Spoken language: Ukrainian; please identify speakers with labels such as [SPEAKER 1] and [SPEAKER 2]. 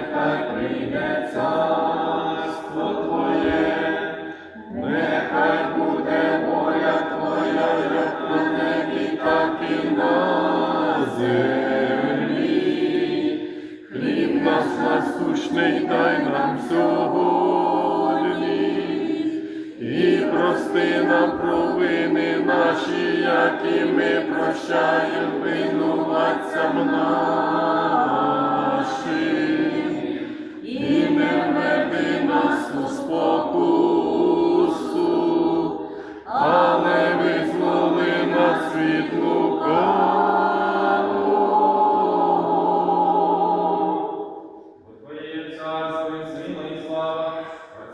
[SPEAKER 1] нехай прийде
[SPEAKER 2] царство Твоє,
[SPEAKER 1] нехай буде воля Твоя, як на небі, так і на землі. Хліб нас насущний дай нам сьогодні, і прости нам провини наші, як і ми прощаємо винуватцям нам.